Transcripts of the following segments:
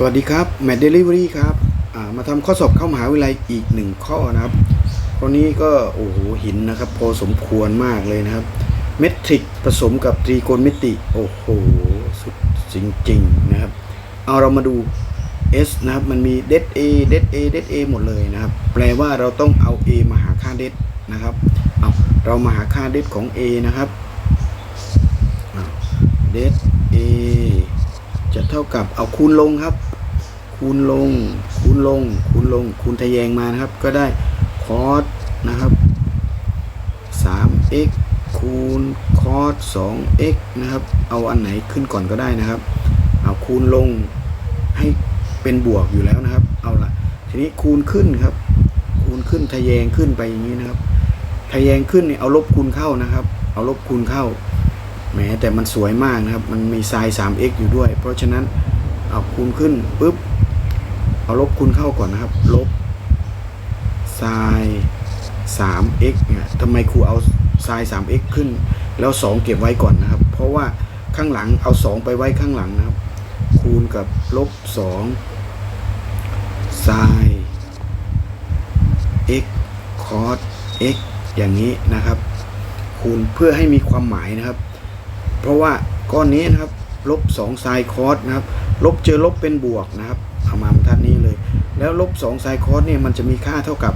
สวัสดีครับแม t เดลิเวอรี่ครับมาทำข้อสอบเข้ามหาวิทยาลัยอีกหนึ่งข้อนะครับข้อนี้ก็โอ้โหหินนะครับ พอสมควรมากเลยนะครับ เมทริกผสมกับตรีโกณมิติ โอ้โห สุดจริงๆนะครับ เอาเรามาดู S นะครับ มันมีเด A เด A เด A หมดเลยนะครับ แปลว่าเราต้องเอา A มาหาค่าเดนะครับเอาเรามาหาค่าเดของ A นะครับเด A จะเท่ากับเอาคูณลงครับ คูณลง คูณลง คูณลง คูณทะแยงมานะครับ ก็ได้คอสนะครับ 3x คูณคอส 2x นะครับ เอาอันไหนขึ้นก่อนก็ได้นะครับ เอาคูณลงให้เป็นบวกอยู่แล้วนะครับ เอาละทีนี้คูณขึ้นครับ คูณขึ้นทะแยงขึ้นไปอย่างนี้นะครับทะแยงขึ้นเนี่ยเอาลบคูณเข้านะครับ เอาลบคูณเข้า แหมแต่มันสวยมากนะครับ มันมีไซน์ 3x อยู่ด้วย เพราะฉะนั้นเอาคูณขึ้นปุ๊บ เอาลบคูณเข้าก่อนนะครับ ลบไซน์ 3x เนี่ยทำไมครูเอาไซน์ 3x ขึ้น แล้ว2เก็บไว้ก่อนนะครับ เพราะว่าข้างหลังเอา2ไปไว้ข้างหลังนะครับ คูณกับลบ2ไซน์ x cos x อย่างนี้นะครับ คูณเพื่อให้มีความหมายนะครับ เพราะว่าก้อนนี้นะครับ ลบ2ไซน์คอสนะครับ ลบเจอลบเป็นบวกนะครับเอามาบรรทัดนี้ แล้วลบ2ไซน์คอสเนี่ยมันจะมีค่าเท่ากับ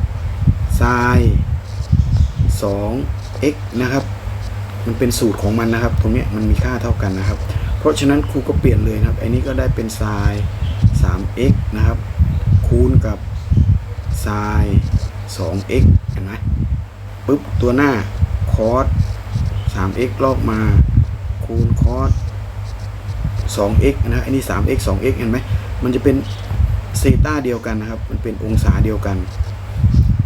ไซน์2 x นะครับ มันเป็นสูตรของมันนะครับ ตรงนี้มันมีค่าเท่ากันนะครับ เพราะฉะนั้นครูก็เปลี่ยนเลยนะครับ อันนี้ก็ได้เป็นไซน์ 3x นะครับ คูณกับไซน์ 2x เห็นไหมปุ๊บตัวหน้าคอส 3x ลอกมา คูณคอส 2x นะอันนี้ 3x 2x เห็นไหมมันจะเป็น เซต้าเดียวกันนะครับ มันเป็นองศาเดียวกัน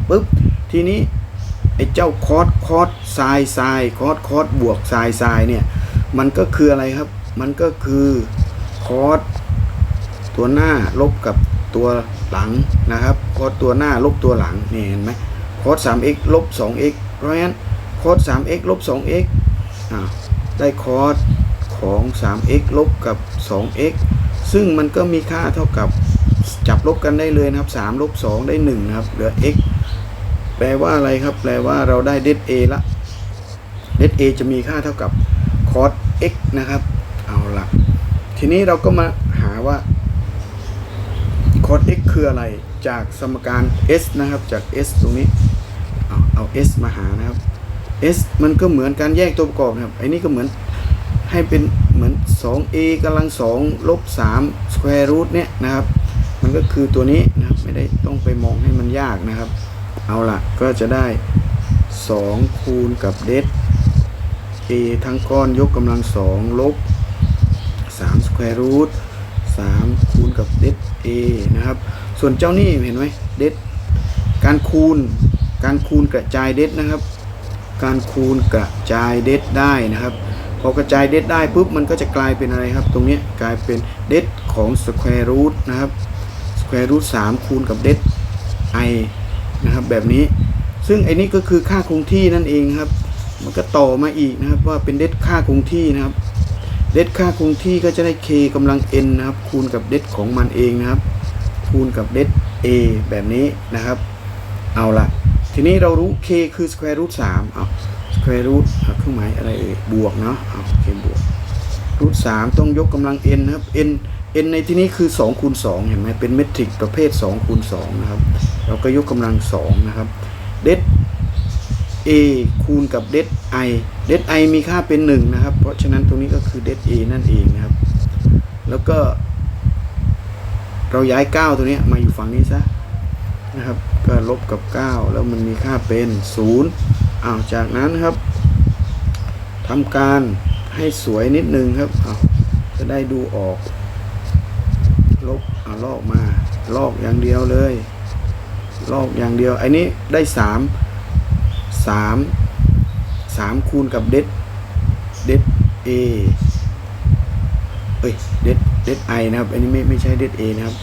ปุ๊บทีนี้ไอ้เจ้าคอสคอสไซน์ไซน์คอสคอสบวกไซน์ไซน์เนี่ยมันก็คืออะไรครับ มันก็คือคอสตัวหน้าลบกับตัวหลังนะครับคอสตัวหน้าลบตัวหลังนี่เห็นไหมคอส 3x ลบ 2x เพราะฉะนั้นคอส 3x ลบ 2x อ่าได้คอสของ 3x ลบกับ 2x ซึ่งมันก็มีค่าเท่ากับ จับลบกันได้เลยนะครับ3ลบ2ได้1นะครับเหลือ x แปลว่าอะไรครับ แปลว่าเราได้เด a ละเด a จะมีค่าเท่ากับ cos x นะครับ เอาละทีนี้เราก็มาหาว่า cos x คืออะไรจากสมการ s นะครับจาก s ตรงนี้ เอาเอา s มาหานะครับ s มันก็เหมือนการแยกตัวประกอบนะครับไอ้นี่ก็เหมือนให้เป็นเหมือน 2a กำลัง2ลบ3 square root เนี่ยนะครับ มันก็คือตัวนี้นะครับไม่ได้ต้องไปมองให้มันยากนะครับ เอาล่ะก็จะได้ 2 คูณกับเด a ทั้งก้อนยกกำลัง2ลบ3 square root 3คูณกับเด a นะครับ ส่วนเจ้านี่เห็นไหมเดการคูณการคูณกระจายเดนะครับ การคูณกระจายเดได้นะครับพอกระจายเดได้ปุ๊บมันก็จะกลายเป็นอะไรครับ ตรงนี้กลายเป็นเดของ square root นะครับ square root 3คูณกับเด i นะครับแบบนี้ ซึ่งไอ้นี่ก็คือค่าคงที่นั่นเองครับ มันก็ต่อมาอีกนะครับว่าเป็นเดค่าคงที่นะครับ เดค่าคงที่ก็จะได้ k กำลัง n นะครับ คูณกับเดของมันเองนะครับ คูณกับเด a แบบนี้นะครับ เอาละทีนี้เรารู้ k คือ square root 3เอา square root เครื่องหมายอะไรเอ่ยบวกเนาะเอา k บวกรูท3ต้องยกกำลัง n นะครับ n n ในที่นี้คือ2คูณ2เห็นไหมเป็นเมทริกประเภท2คูณ2นะครับ เราก็ยกกำลัง2นะครับเด a คูณกับเด i เด i มีค่าเป็น1นะครับ เพราะฉะนั้นตรงนี้ก็คือเด a นั่นเองนะครับ แล้วก็ เราย้าย 9 ตัวนี้มาอยู่ฝั่งนี้ซะนะครับ ก็ลบกับ 9 แล้วมันมีค่าเป็น0อ้าวจากนั้นครับทำการให้สวยนิดนึงครับอ้าจะได้ดูออก เอาลอกมา ลอกอย่างเดียวเลย ลอกอย่างเดียวไอ้นี้ได้สามสามสามคูณกับเด็ดเด็ดเอเอ้ยเด็ดเด็ดไอนะครับ อันนี้ไม่ไม่ใช่เด็ดเอนะครับ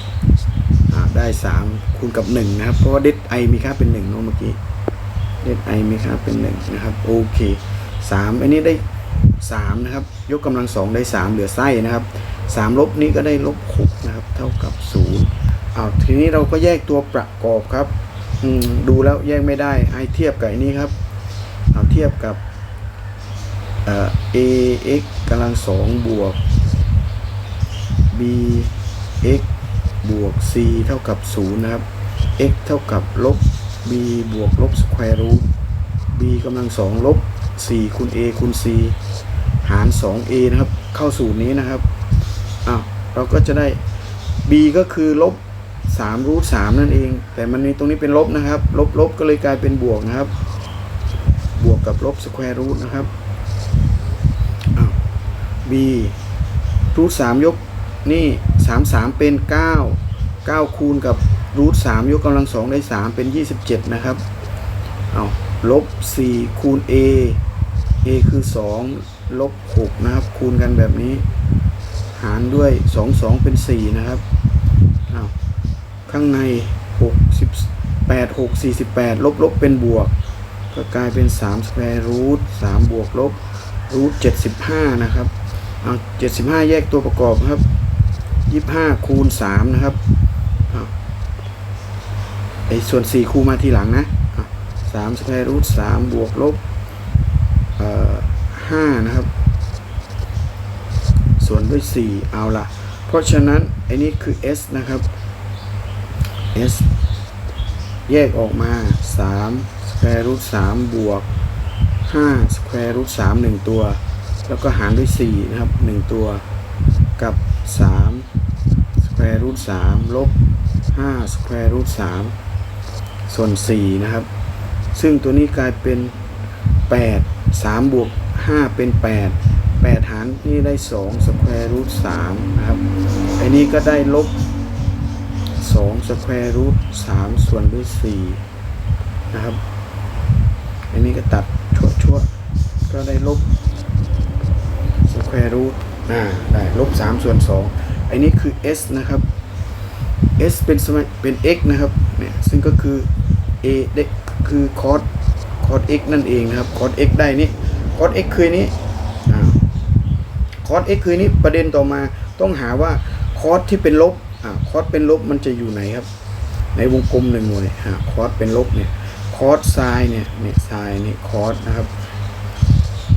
ได้สามคูณกับหนึ่งนะครับ เพราะว่าเด็ดไอมีค่าเป็นหนึ่งเนาะเมื่อกี้เด็ดไอมีค่าเป็นหนึ่งนะครับโอเคสามอันนี้ได้สามนะครับ ยกกำลังสองได้สามเหลือไส้นะครับ สามลบนี้ก็ได้ลบหกนะครับ เท่ากับศูนย์อ้าวทีนี้เราก็แยกตัวประกอบครับอืมดูแล้วแยกไม่ได้ให้เทียบกับอันนี้ครับ เอาเทียบกับเอ่อ ax กำลังสองบวก bx บวก c เท่ากับ0นะครับ x เท่ากับลบ b บวกลบสแควร์รูท b กำลังสองลบ 4 คูณ a คูณ c หาร 2a นะครับ เข้าสูตรนี้นะครับ เราก็จะได้ b ก็คือลบ3รูท3นั่นเอง แต่มันมีตรงนี้เป็นลบนะครับ ลบลบก็เลยกลายเป็นบวกนะครับ บวกกับลบสแควร์รูทนะครับอ้า b รูท3ยกนี่3 3 เป็น 9 9 คูณกับรูท3ยกกำลังสองได้ 3 เป็น 27 นะครับ เอาลบ 4 คูณ a a คือ 2 ลบ 6 นะครับ คูณกันแบบนี้ หารด้วย 2 2 เป็น 4 นะครับเอาข้างใน 68 6 48 ลบลบเป็นบวก ก็กลายเป็น3สแควร์รูท3บวกลบรูท75 นะครับเอา75 แยกตัวประกอบครับ 25 คูณ 3 นะครับไอ้ส่วน 4 คูณมาทีหลังนะเอา3สแควร์รูท3บวกลบ5นะครับ ด้วย 4 เอาละเพราะฉะนั้นไอ้นี่คือ s นะครับ s แยกออกมา3สแควร์รูท3บวก5สแควร์รูท3 1 ตัว แล้วก็หารด้วย 4 นะครับ 1 ตัวกับ3สแควร์รูท3ลบ5สแควร์รูท3ส่วน 4 นะครับ ซึ่งตัวนี้กลายเป็น 8 3บวก5เป็น 8 8 หารนี่ได้2สแควร์รูท3นะครับไอ้นี้ก็ได้ลบ2สแควร์รูท3ส่วนด้วย4นะครับอันนี้ก็ตัดชั่วชั่วๆก็ได้ลบสแควร์รูทอ่าได้ลบ3ส่วน2อ้นี้คือ s นะครับ s เป็นสมัยเป็น x นะครับเนี่ยซึ่งก็คือ a ได้คือ cos cos x นั่นเองนะครับ cos x ได้นี่ cos x คือนี้ cos x คือนี้ประเด็นต่อมาต้องหาว่า cos ที่เป็นลบอ่า cos เป็นลบมันจะอยู่ไหนครับ ในวงกลมหนึ่งหน่วยอ่า cos เป็นลบเนี่ย cos ไซน์เนี่ยเนี่ยไซน์เนี่ cos นะครับ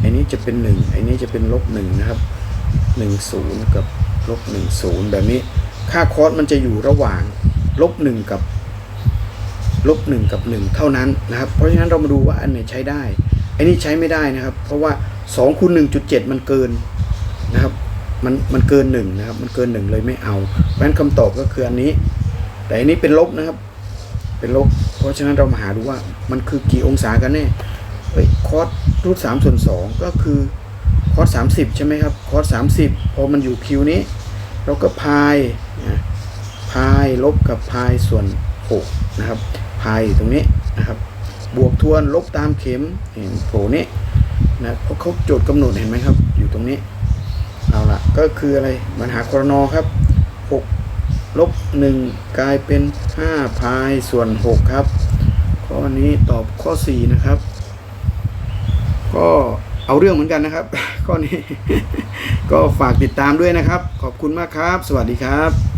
ไอ้นี้จะเป็นหนึ่งไอ้นี้จะเป็นลบหนึ่งนะครับหนึ่งศูนย์กับลบหนึ่งศูนย์แบบนี้ ค่า cos มันจะอยู่ระหว่างลบหนึ่งกับลบหนึ่งกับหนึ่งเท่านั้นนะครับ เพราะฉะนั้นเรามาดูว่าอันไหนใช้ได้อ้นี่ใช้ไม่ได้นะครับ เพราะว่า2คูณ1.7 มันเกิน นะครับ มันมันเกิน1นะครับ มันเกิน1เลยไม่เอา เพราะฉะนั้นคำตอบก็คืออันนี้ แต่อันนี้เป็นลบนะครับ เป็นลบ เพราะฉะนั้นเรามาหาดูว่ามันคือกี่องศากันแน่เฮ้ยคอสรูทสามส่วนสองก็คือคอสสามสิบใช่ไหมครับคอสสามสิบพอมันอยู่คิวนี้ เราก็พายนะพายลบกับพายส่วนหกนะครับพายตรงนี้นะครับบวกทวนลบตามเข็มเห็นโผล่นี้นะเพราะเขาโจทย์กำหนดเห็นไหมครับ อยู่ตรงนี้ เอาละก็คืออะไรมันหาครนอครับ 6 ลบ 1 กลายเป็น 5 พายส่วน 6 ครับ ข้อนี้ตอบข้อ 4 นะครับ ก็เอาเรื่องเหมือนกันนะครับ ข้อนี้ ก็ฝากติดตามด้วยนะครับ ขอบคุณมากครับ สวัสดีครับ